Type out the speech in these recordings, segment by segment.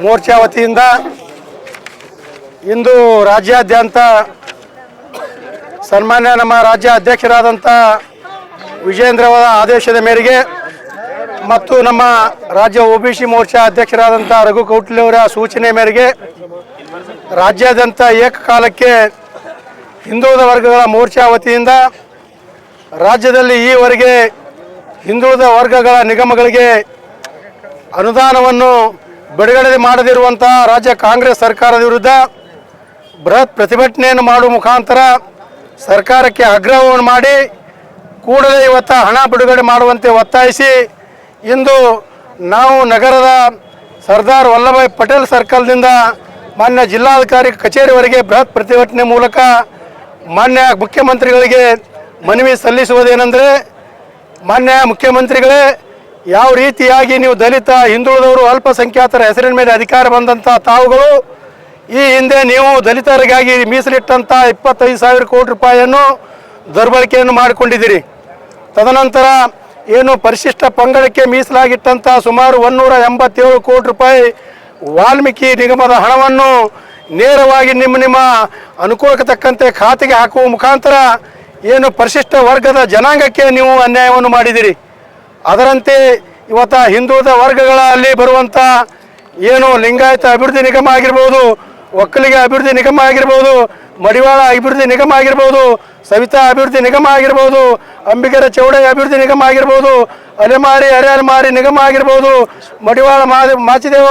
ಮೋರ್ಚಾ ವತಿಯಿಂದ ಇಂದು ರಾಜ್ಯಾದ್ಯಂತ ಸನ್ಮಾನ್ಯ ನಮ್ಮ ರಾಜ್ಯ ಅಧ್ಯಕ್ಷರಾದಂಥ ವಿಜೇಂದ್ರ ಅವರ ಆದೇಶದ ಮೇರೆಗೆ ಮತ್ತು ನಮ್ಮ ರಾಜ್ಯ ಒ ಬಿ ಸಿ ಮೋರ್ಚಾ ಅಧ್ಯಕ್ಷರಾದಂಥ ರಘು ಕೌಟ್ಲಿಯವರ ಸೂಚನೆ ಮೇರೆಗೆ ರಾಜ್ಯಾದ್ಯಂತ ಏಕಕಾಲಕ್ಕೆ ಹಿಂದುಳಿದ ವರ್ಗಗಳ ಮೋರ್ಚಾ ವತಿಯಿಂದ ರಾಜ್ಯದಲ್ಲಿ ಈವರೆಗೆ ಹಿಂದುಳಿದ ವರ್ಗಗಳ ನಿಗಮಗಳಿಗೆ ಅನುದಾನವನ್ನು ಬಿಡುಗಡೆ ಮಾಡದಿರುವಂತಹ ರಾಜ್ಯ ಕಾಂಗ್ರೆಸ್ ಸರ್ಕಾರದ ವಿರುದ್ಧ ಬೃಹತ್ ಪ್ರತಿಭಟನೆಯನ್ನು ಮಾಡುವ ಮುಖಾಂತರ ಸರ್ಕಾರಕ್ಕೆ ಆಗ್ರಹವನ್ನು ಮಾಡಿ ಕೂಡಲೇ ಇವತ್ತು ಹಣ ಬಿಡುಗಡೆ ಮಾಡುವಂತೆ ಒತ್ತಾಯಿಸಿ ಇಂದು ನಾವು ನಗರದ ಸರ್ದಾರ್ ವಲ್ಲಭಾಯ್ ಪಟೇಲ್ ಸರ್ಕಲ್ನಿಂದ ಮಾನ್ಯ ಜಿಲ್ಲಾಧಿಕಾರಿ ಕಚೇರಿವರೆಗೆ ಬೃಹತ್ ಪ್ರತಿಭಟನೆ ಮೂಲಕ ಮಾನ್ಯ ಮುಖ್ಯಮಂತ್ರಿಗಳಿಗೆ ಮನವಿ ಸಲ್ಲಿಸುವುದೇನೆಂದರೆ ಮಾನ್ಯ ಮುಖ್ಯಮಂತ್ರಿಗಳೇ ಯಾವ ರೀತಿಯಾಗಿ ನೀವು ದಲಿತ, ಹಿಂದುಳಿದವರು ಅಲ್ಪಸಂಖ್ಯಾತರ ಹೆಸರಿನ ಮೇಲೆ ಅಧಿಕಾರ ಬಂದಂಥ ತಾವುಗಳು, ಈ ಹಿಂದೆ ನೀವು ದಲಿತರಿಗಾಗಿ ಮೀಸಲಿಟ್ಟಂಥ ಇಪ್ಪತ್ತೈದು ಸಾವಿರ ಕೋಟಿ ರೂಪಾಯಿಯನ್ನು ದುರ್ಬಳಕೆಯನ್ನು ಮಾಡಿಕೊಂಡಿದ್ದೀರಿ. ತದನಂತರ ಏನು ಪರಿಶಿಷ್ಟ ಪಂಗಡಕ್ಕೆ ಮೀಸಲಾಗಿಟ್ಟಂಥ ಸುಮಾರು ಒನ್ನೂರ ಎಂಬತ್ತೇಳು ಕೋಟಿ ರೂಪಾಯಿ ವಾಲ್ಮೀಕಿ ನಿಗಮದ ಹಣವನ್ನು ನೇರವಾಗಿ ನಿಮ್ಮ ನಿಮ್ಮ ಅನುಕೂಲಕ್ಕೆ ತಕ್ಕಂತೆ ಖಾತೆಗೆ ಹಾಕುವ ಮುಖಾಂತರ ಏನು ಪರಿಶಿಷ್ಟ ವರ್ಗದ ಜನಾಂಗಕ್ಕೆ ನೀವು ಅನ್ಯಾಯವನ್ನು ಮಾಡಿದಿರಿ ಅದರಂತೆ ಇವತ್ತ ಹಿಂದುಳಿದ ವರ್ಗಗಳಲ್ಲಿ ಬರುವಂಥ ಏನು ಲಿಂಗಾಯತ ಅಭಿವೃದ್ಧಿ ನಿಗಮ ಆಗಿರ್ಬೋದು, ಒಕ್ಕಲಿಗ ಅಭಿವೃದ್ಧಿ ನಿಗಮ ಆಗಿರ್ಬೋದು, ಮಡಿವಾಳ ಅಭಿವೃದ್ಧಿ ನಿಗಮ ಆಗಿರ್ಬೋದು, ಸವಿತಾ ಅಭಿವೃದ್ಧಿ ನಿಗಮ ಆಗಿರ್ಬೋದು, ಅಂಬಿಗರ ಚೌಡ ಅಭಿವೃದ್ಧಿ ನಿಗಮ ಆಗಿರ್ಬೋದು, ಅಲೆಮಾರಿ ಅರೆಅಲೆಮಾರಿ ನಿಗಮ ಆಗಿರ್ಬೋದು, ಮಡಿವಾಳ ಮಾಚಿದೇವ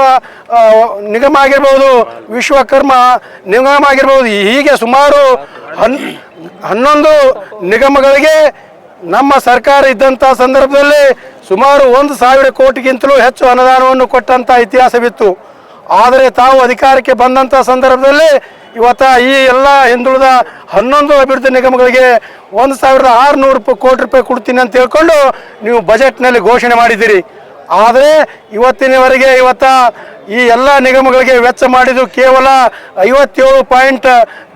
ನಿಗಮ ಆಗಿರ್ಬೋದು, ವಿಶ್ವಕರ್ಮ ನಿಗಮ ಆಗಿರ್ಬೋದು, ಹೀಗೆ ಸುಮಾರು ಹನ್, ಹನ್ನೊಂದು ನಿಗಮಗಳಿಗೆ ನಮ್ಮ ಸರ್ಕಾರ ಇದ್ದಂಥ ಸಂದರ್ಭದಲ್ಲಿ ಸುಮಾರು ಒಂದು ಸಾವಿರ ಕೋಟಿಗಿಂತಲೂ ಹೆಚ್ಚು ಅನುದಾನವನ್ನು ಕೊಟ್ಟಂಥ ಇತಿಹಾಸವಿತ್ತು. ಆದರೆ ತಾವು ಅಧಿಕಾರಕ್ಕೆ ಬಂದಂಥ ಸಂದರ್ಭದಲ್ಲಿ ಇವತ್ತ ಈ ಎಲ್ಲ ಹಿಂದುಳಿದ ಹನ್ನೊಂದು ಅಭಿವೃದ್ಧಿ ನಿಗಮಗಳಿಗೆ ಒಂದು ಸಾವಿರದ ಆರುನೂರು ಕೋಟಿ ರೂಪಾಯಿ ಕೊಡ್ತೀನಿ ಅಂತ ಹೇಳ್ಕೊಂಡು ನೀವು ಬಜೆಟ್ನಲ್ಲಿ ಘೋಷಣೆ ಮಾಡಿದ್ದೀರಿ. ಆದರೆ ಇವತ್ತಿನವರೆಗೆ ಇವತ್ತ ಈ ಎಲ್ಲ ನಿಗಮಗಳಿಗೆ ವೆಚ್ಚ ಮಾಡಿದ್ದು ಕೇವಲ ಐವತ್ತೇಳು ಪಾಯಿಂಟ್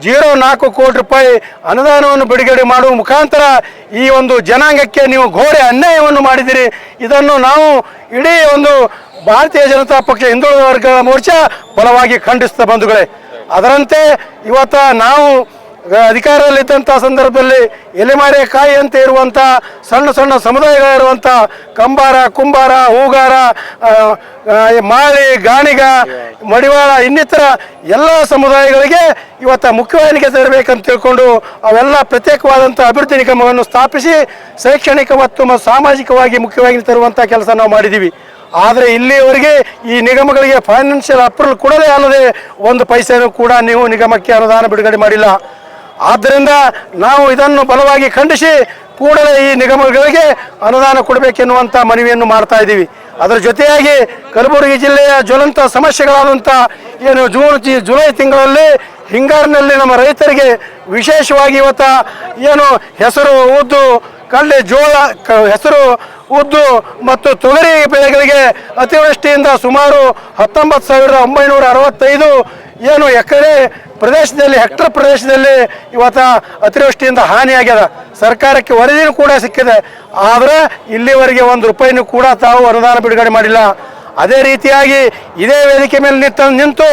ಜೀರೋ ನಾಲ್ಕು ಕೋಟಿ ರೂಪಾಯಿ ಅನುದಾನವನ್ನು ಬಿಡುಗಡೆ ಮಾಡುವ ಮುಖಾಂತರ ಈ ಒಂದು ಜನಾಂಗಕ್ಕೆ ನೀವು ಘೋರೆ ಅನ್ಯಾಯವನ್ನು ಮಾಡಿದಿರಿ ಇದನ್ನು ನಾವು ಇಡೀ ಒಂದು ಭಾರತೀಯ ಜನತಾ ಪಕ್ಷ ಹಿಂದುಳಿದ ವರ್ಗಗಳ ಮೋರ್ಚಾ ಬಲವಾಗಿ ಖಂಡಿಸ್ತಾ ಬಂಧುಗಳೇ. ಅದರಂತೆ ಇವತ್ತ ನಾವು ಅಧಿಕಾರದಲ್ಲಿದ್ದಂಥ ಸಂದರ್ಭದಲ್ಲಿ ಎಲೆಮಾರೆ ಕಾಯಿ ಅಂತ ಇರುವಂಥ ಸಣ್ಣ ಸಣ್ಣ ಸಮುದಾಯಗಳಿರುವಂಥ ಕಂಬಾರ, ಕುಂಬಾರ, ಹೂಗಾರ ಮಾಳಿ, ಗಾಣಿಗ, ಮಡಿವಾಳ, ಇನ್ನಿತರ ಎಲ್ಲ ಸಮುದಾಯಗಳಿಗೆ ಇವತ್ತು ಮುಖ್ಯವಾಹಿನಿಗೆ ತರಬೇಕಂತ ತಿಳ್ಕೊಂಡು ಅವೆಲ್ಲ ಪ್ರತ್ಯೇಕವಾದಂಥ ಅಭಿವೃದ್ಧಿ ನಿಗಮವನ್ನು ಸ್ಥಾಪಿಸಿ ಶೈಕ್ಷಣಿಕ ಮತ್ತು ಸಾಮಾಜಿಕವಾಗಿ ಮುಖ್ಯವಾಗಿ ತರುವಂಥ ಕೆಲಸ ನಾವು ಮಾಡಿದ್ದೀವಿ. ಆದರೆ ಇಲ್ಲಿಯವರೆಗೆ ಈ ನಿಗಮಗಳಿಗೆ ಫೈನಾನ್ಷಿಯಲ್ ಅಪ್ರೂವಲ್ ಕೊಡದೇ ಅಲ್ಲದೆ ಒಂದು ಪೈಸೆನೂ ಕೂಡ ನೀವು ನಿಗಮಕ್ಕೆ ಅನುದಾನ ಬಿಡುಗಡೆ ಮಾಡಿಲ್ಲ. ಆದ್ದರಿಂದ ನಾವು ಇದನ್ನು ಬಲವಾಗಿ ಖಂಡಿಸಿ ಕೂಡಲೇ ಈ ನಿಗಮಗಳಿಗೆ ಅನುದಾನ ಕೊಡಬೇಕೆನ್ನುವಂಥ ಮನವಿಯನ್ನು ಮಾಡ್ತಾ ಇದ್ದೀವಿ. ಅದರ ಜೊತೆಯಾಗಿ ಕಲಬುರಗಿ ಜಿಲ್ಲೆಯ ಜ್ವಲಂತ ಸಮಸ್ಯೆಗಳಾದಂಥ ಏನು ಜೂನ್ ಜುಲೈ ತಿಂಗಳಲ್ಲಿ ಹಿಂಗಾರಿನಲ್ಲಿ ನಮ್ಮ ರೈತರಿಗೆ ವಿಶೇಷವಾಗಿ ಇವತ್ತು ಏನು ಹೆಸರು, ಉದ್ದು, ಕಳ್ಳಿ, ಜೋಳ ಹೆಸರು, ಉದ್ದು ಮತ್ತು ತೊಗರಿ ಬೆಳೆಗಳಿಗೆ ಅತಿವೃಷ್ಟಿಯಿಂದ ಸುಮಾರು ಹತ್ತೊಂಬತ್ತು ಸಾವಿರದ ಒಂಬೈನೂರ ಅರವತ್ತೈದು ಏನು ಎಕರೆ ಪ್ರದೇಶದಲ್ಲಿ, ಹೆಕ್ಟರ್ ಪ್ರದೇಶದಲ್ಲಿ ಇವತ್ತ ಅತಿವೃಷ್ಟಿಯಿಂದ ಹಾನಿಯಾಗ್ಯದ. ಸರ್ಕಾರಕ್ಕೆ ವರದಿನೂ ಕೂಡ ಸಿಕ್ಕಿದೆ. ಆದರೆ ಇಲ್ಲಿವರೆಗೆ ಒಂದು ರೂಪಾಯಿನೂ ಕೂಡ ತಾವು ಅನುದಾನ ಬಿಡುಗಡೆ ಮಾಡಿಲ್ಲ. ಅದೇ ರೀತಿಯಾಗಿ ಇದೇ ವೇದಿಕೆ ಮೇಲೆ ನಿಂತ, ನಿಂತು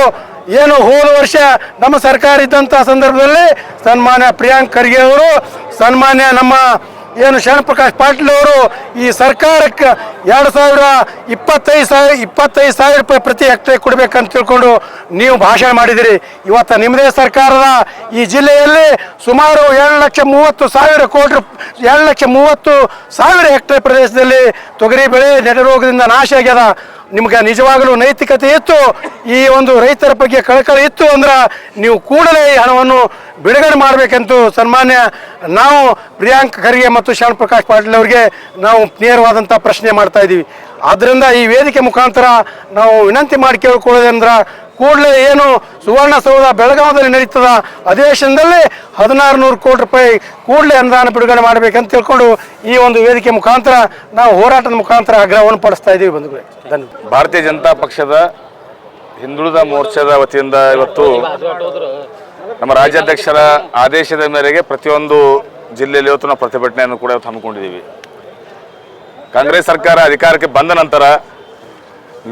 ಏನು ಹೋದ ವರ್ಷ ನಮ್ಮ ಸರ್ಕಾರ ಇದ್ದಂಥ ಸಂದರ್ಭದಲ್ಲಿ ಸನ್ಮಾನ್ಯ ಪ್ರಿಯಾಂಕ್ ಖರ್ಗೆ ಅವರು, ಸನ್ಮಾನ್ಯ ನಮ್ಮ ಏನು ಶರಣಪ್ರಕಾಶ್ ಪಾಟೀಲ್ ಅವರು ಈ ಸರ್ಕಾರಕ್ಕೆ ಎರಡು ಸಾವಿರ ಇಪ್ಪತ್ತೈದು ಸಾವಿರ ಇಪ್ಪತ್ತೈದು ಸಾವಿರ ರೂಪಾಯಿ ಪ್ರತಿ ಹೆಕ್ಟರ್ ಕೊಡಬೇಕಂತ ತಿಳ್ಕೊಂಡು ನೀವು ಭಾಷಣ ಮಾಡಿದಿರಿ. ಇವತ್ತು ನಿಮ್ಮದೇ ಸರ್ಕಾರದ ಈ ಜಿಲ್ಲೆಯಲ್ಲಿ ಸುಮಾರು ಎರಡು ಲಕ್ಷ ಮೂವತ್ತು ಸಾವಿರ ಕೋಟಿ ಏಳು ಲಕ್ಷ ಮೂವತ್ತು ಸಾವಿರ ಹೆಕ್ಟರ್ ಪ್ರದೇಶದಲ್ಲಿ ತೊಗರಿ ಬೆಳೆ ನೆಡರೋಗದಿಂದ ನಾಶ ಆಗ್ಯದ. ನಿಮ್ಗೆ ನಿಜವಾಗಲೂ ನೈತಿಕತೆ ಇತ್ತು. ಈ ಒಂದು ರೈತರ ಬಗ್ಗೆ ಕಳಕಳ ಇತ್ತು ಅಂದ್ರೆ ನೀವು ಕೂಡಲೇ ಈ ಹಣವನ್ನು ಬಿಡುಗಡೆ ಮಾಡಬೇಕಂತೂ ಸನ್ಮಾನ್ಯ ನಾವು ಪ್ರಿಯಾಂಕ್ ಖರ್ಗೆ ಮತ್ತು ಶ್ಯಾಮ್ ಪ್ರಕಾಶ್ ಪಾಟೀಲ್ ಅವರಿಗೆ ನಾವು ನೇರವಾದಂಥ ಪ್ರಶ್ನೆ ಮಾಡ್ತಾ ಇದ್ದೀವಿ. ಆದ್ದರಿಂದ ಈ ವೇದಿಕೆ ಮುಖಾಂತರ ನಾವು ವಿನಂತಿ ಮಾಡಿ ಕೇಳ್ಕೊಳ್ಳೋದಂದ್ರೆ ಕೂಡಲೇ ಏನು ಸುವರ್ಣಸೌಧ ಬೆಳಗಾವದಲ್ಲಿ ನಡೀತದ? ಅಧಿವೇಶನದಲ್ಲಿ ಹದಿನಾರು ನೂರು ಕೋಟಿ ರೂಪಾಯಿ ಕೂಡಲೇ ಅನುದಾನ ಬಿಡುಗಡೆ ಮಾಡಬೇಕಂತ ತಿಳ್ಕೊಂಡು ಈ ಒಂದು ವೇದಿಕೆ ಮುಖಾಂತರ ನಾವು ಹೋರಾಟದ ಮುಖಾಂತರ ಆಗ್ರಹವನ್ನು ಪಡಿಸ್ತಾ ಇದ್ದೀವಿ ಬಂಧುಗಳೇ. ಧನ್ಯವಾದ. ಭಾರತೀಯ ಜನತಾ ಪಕ್ಷದ ಹಿಂದುಳಿದ ಮೋರ್ಚಾದ ವತಿಯಿಂದ ಇವತ್ತು ನಮ್ಮ ರಾಜ್ಯಾಧ್ಯಕ್ಷರ ಆದೇಶದ ಮೇರೆಗೆ ಪ್ರತಿಯೊಂದು ಜಿಲ್ಲೆಯಲ್ಲಿ ಇವತ್ತು ನಾವು ಪ್ರತಿಭಟನೆಯನ್ನು ಕೂಡ ಇವತ್ತು ಹಮ್ಮಿಕೊಂಡಿದ್ದೀವಿ. ಕಾಂಗ್ರೆಸ್ ಸರ್ಕಾರ ಅಧಿಕಾರಕ್ಕೆ ಬಂದ ನಂತರ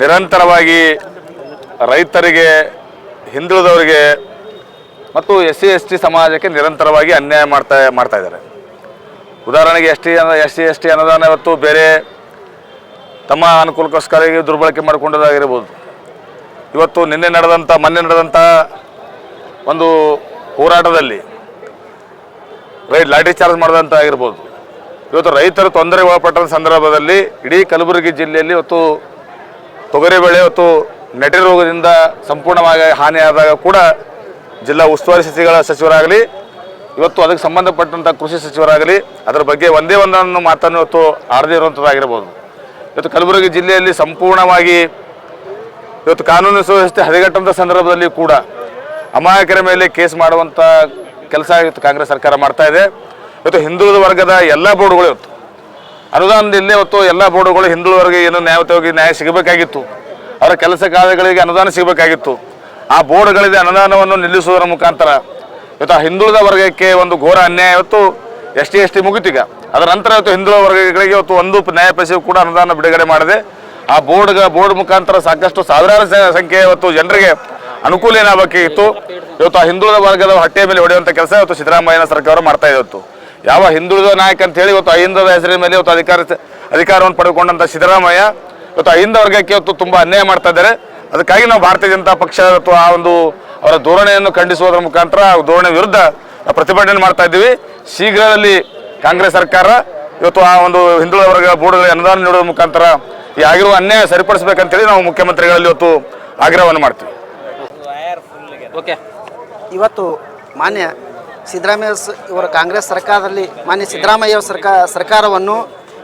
ನಿರಂತರವಾಗಿ ರೈತರಿಗೆ, ಹಿಂದುಳಿದವರಿಗೆ ಮತ್ತು ಎಸ್ ಸಿ, ಎಸ್ ಟಿ ಸಮಾಜಕ್ಕೆ ನಿರಂತರವಾಗಿ ಅನ್ಯಾಯ ಮಾಡ್ತಾ ಮಾಡ್ತಾ ಇದ್ದಾರೆ. ಉದಾಹರಣೆಗೆ S T S C, S T ಅನುದಾನ ಇವತ್ತು ಬೇರೆ ತಮ್ಮ ಅನುಕೂಲಕ್ಕೋಸ್ಕರ ದುರ್ಬಳಕೆ ಮಾಡಿಕೊಂಡದಾಗಿರ್ಬೋದು. ಇವತ್ತು ನಿನ್ನೆ ನಡೆದಂಥ ಮೊನ್ನೆ ನಡೆದಂಥ ಒಂದು ಹೋರಾಟದಲ್ಲಿ ರೈ ಲಾಠಿ ಚಾರ್ಜ್ ಮಾಡಿದಂಥ ಆಗಿರ್ಬೋದು. ಇವತ್ತು ರೈತರು ತೊಂದರೆ ಒಳಪಟ್ಟ ಸಂದರ್ಭದಲ್ಲಿ ಇಡೀ ಕಲಬುರಗಿ ಜಿಲ್ಲೆಯಲ್ಲಿ ಇವತ್ತು ತೊಗರಿಬೇಳೆ ಇವತ್ತು ನೆಟೆ ರೋಗದಿಂದ ಸಂಪೂರ್ಣವಾಗಿ ಹಾನಿಯಾದಾಗ ಕೂಡ ಜಿಲ್ಲಾ ಉಸ್ತುವಾರಿ ಸಚಿವರ ಸಚಿವರಾಗಲಿ, ಇವತ್ತು ಅದಕ್ಕೆ ಸಂಬಂಧಪಟ್ಟಂಥ ಕೃಷಿ ಸಚಿವರಾಗಲಿ, ಅದರ ಬಗ್ಗೆ ಒಂದೇ ಒಂದನ್ನು ಮಾತನ್ನು ಇವತ್ತು ಆಡದೇ ಇರುವಂಥದ್ದಾಗಿರ್ಬೋದು ಇವತ್ತು ಕಲಬುರಗಿ ಜಿಲ್ಲೆಯಲ್ಲಿ ಸಂಪೂರ್ಣವಾಗಿ ಇವತ್ತು ಕಾನೂನು ಸುವ್ಯವಸ್ಥೆ ಹದಗೆಟ್ಟಂಥ ಸಂದರ್ಭದಲ್ಲಿ ಕೂಡ ಅಮಾಯಕರ ಮೇಲೆ ಕೇಸ್ ಮಾಡುವಂಥ ಕೆಲಸ ಇವತ್ತು ಕಾಂಗ್ರೆಸ್ ಸರ್ಕಾರ ಮಾಡ್ತಾ ಇದೆ. ಇವತ್ತು ಹಿಂದುಳಿದ ವರ್ಗದ ಎಲ್ಲ ಬೋರ್ಡ್ಗಳು ಇವತ್ತು. ಅನುದಾನದಿಂದ ಇವತ್ತು ಎಲ್ಲ ಬೋರ್ಡುಗಳು ಹಿಂದುಳಿದ ವರ್ಗ ಏನು ನ್ಯಾಯಯುತವಾಗಿ ನ್ಯಾಯ ಸಿಗಬೇಕಾಗಿತ್ತು. ಅವರ ಕೆಲಸ ಕಾರ್ಯಗಳಿಗೆ ಅನುದಾನ ಸಿಗಬೇಕಾಗಿತ್ತು. ಆ ಬೋರ್ಡ್ಗಳಿಗೆ ಅನುದಾನವನ್ನು ನಿಲ್ಲಿಸುವುದರ ಮುಖಾಂತರ ಇವತ್ತು ಆ ಹಿಂದುಳಿದ ವರ್ಗಕ್ಕೆ ಒಂದು ಘೋರ ಅನ್ಯಾಯ ಇವತ್ತು ಎಸ್ ಟಿ ಎಸ್ ಟಿ ಮುಗಿತೀಗ ಅದರ ನಂತರ ಇವತ್ತು ಹಿಂದುಳಿದ ವರ್ಗಗಳಿಗೆ ಇವತ್ತು ಒಂದು ನ್ಯಾಯ ಪೈಸೆಗೂ ಕೂಡ ಅನುದಾನ ಬಿಡುಗಡೆ ಮಾಡಿದೆ. ಆ ಬೋರ್ಡ್ ಬೋರ್ಡ್ ಮುಖಾಂತರ ಸಾಕಷ್ಟು ಸಾವಿರಾರು ಸಂಖ್ಯೆ ಇವತ್ತು ಜನರಿಗೆ ಅನುಕೂಲ ಏನಾಗಬೇಕಾಗಿತ್ತು ಇವತ್ತು ಆ ಹಿಂದುಳಿದ ವರ್ಗದ ಹೊಟ್ಟೆ ಮೇಲೆ ಹೊಡೆಯುವಂಥ ಕೆಲಸ ಇವತ್ತು ಸಿದ್ದರಾಮಯ್ಯನ ಸರ್ಕಾರ ಮಾಡ್ತಾ ಇವತ್ತು. ಯಾವ ಹಿಂದುಳಿದ ನಾಯಕ ಅಂತ ಹೇಳಿ ಇವತ್ತು ಅಹಿಂದದ ಹೆಸರಿನ ಮೇಲೆ ಇವತ್ತು ಅಧಿಕಾರ, ಅಧಿಕಾರವನ್ನು ಪಡೆದುಕೊಂಡಂಥ ಸಿದ್ದರಾಮಯ್ಯ ಇವತ್ತು ಅಹಿಂದ ವರ್ಗಕ್ಕೆ ಇವತ್ತು ತುಂಬ ಅನ್ಯಾಯ ಮಾಡ್ತಾ ಇದ್ದಾರೆ. ಅದಕ್ಕಾಗಿ ನಾವು ಭಾರತೀಯ ಜನತಾ ಪಕ್ಷ ಅಥವಾ ಆ ಒಂದು ಅವರ ಧೋರಣೆಯನ್ನು ಖಂಡಿಸುವುದರ ಮುಖಾಂತರ ಧೋರಣೆ ವಿರುದ್ಧ ಪ್ರತಿಭಟನೆ ಮಾಡ್ತಾ ಇದ್ದೀವಿ. ಶೀಘ್ರದಲ್ಲಿ ಕಾಂಗ್ರೆಸ್ ಸರ್ಕಾರ ಇವತ್ತು ಆ ಒಂದು ಹಿಂದುಳಿದ ವರ್ಗ ಬೋರ್ಡ್ಗಳಿಗೆ ಅನುದಾನ ನೀಡುವ ಮುಖಾಂತರ ಈ ಆಗಿರುವ ಅನ್ಯಾಯ ಸರಿಪಡಿಸಬೇಕಂತೇಳಿ ನಾವು ಮುಖ್ಯಮಂತ್ರಿಗಳಲ್ಲಿ ಇವತ್ತು ಆಗ್ರಹವನ್ನು ಮಾಡ್ತೀವಿ. ಓಕೆ. ಇವತ್ತು ಮಾನ್ಯ ಸಿದ್ದರಾಮಯ್ಯ ಇವರ ಕಾಂಗ್ರೆಸ್ ಸರ್ಕಾರದಲ್ಲಿ ಮಾನ್ಯ ಸಿದ್ದರಾಮಯ್ಯ ಸರ್ಕಾರ ಸರ್ಕಾರವನ್ನು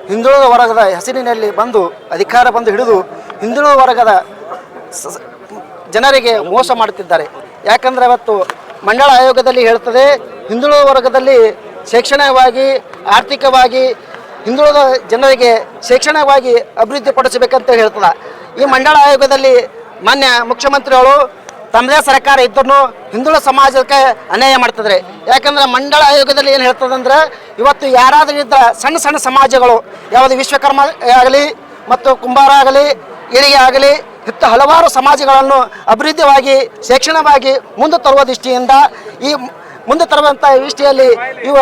ಹಿಂದುಳಿದ ವರ್ಗದ ಹೆಸರಿನಲ್ಲಿ ಬಂದು ಅಧಿಕಾರ ಬಂದು ಹಿಡಿದು ಹಿಂದುಳಿದ ವರ್ಗದ ಜನರಿಗೆ ಮೋಸ ಮಾಡುತ್ತಿದ್ದಾರೆ. ಯಾಕಂದರೆ ಅವತ್ತು ಮಂಡಳ ಆಯೋಗದಲ್ಲಿ ಹೇಳ್ತದೆ, ಹಿಂದುಳಿದ ವರ್ಗದಲ್ಲಿ ಶೈಕ್ಷಣಿಕವಾಗಿ, ಆರ್ಥಿಕವಾಗಿ ಹಿಂದುಳಿದ ಜನರಿಗೆ ಶೈಕ್ಷಣಿಕವಾಗಿ ಅಭಿವೃದ್ಧಿಪಡಿಸಬೇಕಂತ ಹೇಳ್ತದೆ. ಈ ಮಂಡಳ ಆಯೋಗದಲ್ಲಿ ಮಾನ್ಯ ಮುಖ್ಯಮಂತ್ರಿಗಳು ತಮ್ಮದೇ ಸರ್ಕಾರ ಇದ್ರೂ ಹಿಂದುಳಿದ ಸಮಾಜಕ್ಕೆ ಅನ್ಯಾಯ ಮಾಡ್ತದ್ರಿ. ಯಾಕಂದ್ರೆ ಮಂಡಳ ಆಯೋಗದಲ್ಲಿ ಏನು ಹೇಳ್ತದಂದ್ರೆ, ಇವತ್ತು ಯಾರಾದರೂ ಇದ್ದ ಸಣ್ಣ ಸಣ್ಣ ಸಮಾಜಗಳು, ಯಾವುದು ವಿಶ್ವಕರ್ಮ ಆಗಲಿ ಮತ್ತು ಕುಂಬಾರ ಆಗಲಿ ಇಳಿಗೆ ಆಗಲಿ ಇತ್ತ ಹಲವಾರು ಸಮಾಜಗಳನ್ನು ಅಭಿವೃದ್ಧಿಯಾಗಿ ಶೈಕ್ಷಣಿಕವಾಗಿ ಮುಂದೆ ತರುವ ದೃಷ್ಟಿಯಿಂದ ಈ ಮುಂದೆ ತರುವಂಥ ದೃಷ್ಟಿಯಲ್ಲಿ ಇವ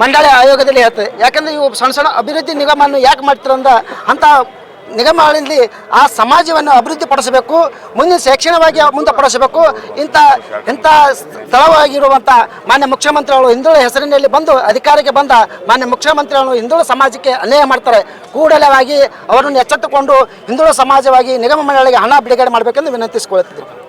ಮಂಡಳಿ ಆಯೋಗದಲ್ಲಿ ಹೇಳ್ತದೆ. ಯಾಕಂದ್ರೆ ಇವು ಸಣ್ಣ ಸಣ್ಣ ಅಭಿವೃದ್ಧಿ ನಿಗಮವನ್ನು ಯಾಕೆ ಮಾಡ್ತಾರಂದ್ರೆ ಅಂಥ ನಿಗಮಗಳಲ್ಲಿ ಆ ಸಮಾಜವನ್ನು ಅಭಿವೃದ್ಧಿಪಡಿಸಬೇಕು ಮುಂದಿನ ಶೈಕ್ಷಣಿಕವಾಗಿ ಮುಂದೆ ಪಡಿಸಬೇಕು. ಇಂಥ ಇಂಥ ಸ್ಥಳವಾಗಿರುವಂಥ ಮಾನ್ಯ ಮುಖ್ಯಮಂತ್ರಿಗಳು ಹಿಂದುಳಿದ ಹೆಸರಿನಲ್ಲಿ ಬಂದು ಅಧಿಕಾರಕ್ಕೆ ಬಂದ ಮಾನ್ಯ ಮುಖ್ಯಮಂತ್ರಿಗಳು ಹಿಂದುಳ ಸಮಾಜಕ್ಕೆ ಅನ್ಯಾಯ ಮಾಡ್ತಾರೆ. ಕೂಡಲೇವಾಗಿ ಅವರನ್ನು ಎಚ್ಚೆತ್ತುಕೊಂಡು ಹಿಂದುಳ ಸಮಾಜವಾಗಿ ನಿಗಮ ಮಂಡಳಿಗೆ ಹಣ ಬಿಡುಗಡೆ ಮಾಡಬೇಕೆಂದು ವಿನಂತಿಸಿಕೊಳ್ಳುತ್ತಿದ್ದರು